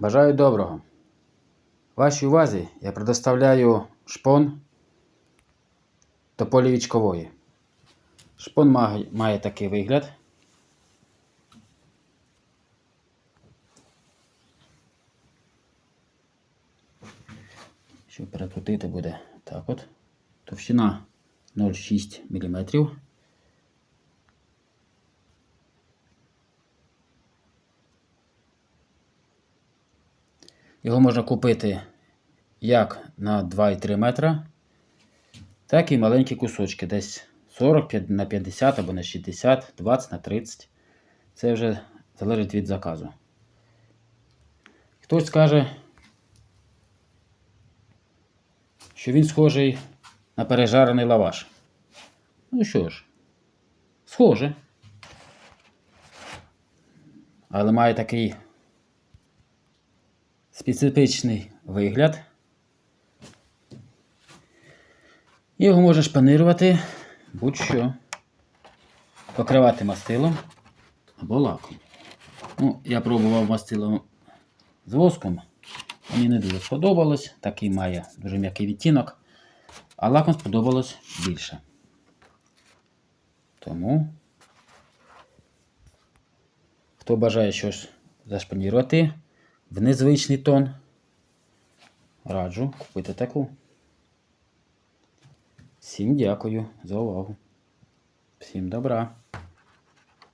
Бажаю доброго. Вашій увазі я предоставляю шпон тополі вічкової. Шпон має, такий вигляд. Щоб перекрутити буде так от. Товщина 0,6 мм. Його можна купити як на 2,3 метра, так і маленькі кусочки, десь 40 на 50 або на 60, 20 на 30. Це вже залежить від заказу. Хтось скаже, що він схожий на пережарений лаваш. Ну що ж, схоже. Але має такий специфічний вигляд. Його можна шпанирувати будь-що. Покривати мастилом або лаком. Ну, я пробував мастилом з воском. Мені не дуже сподобалось. Такий має дуже м'який відтінок. А лаком сподобалось більше. Тому, хто бажає щось зашпанірувати в незвичний тон, раджу купити таку. Всім дякую за увагу. Всім добра.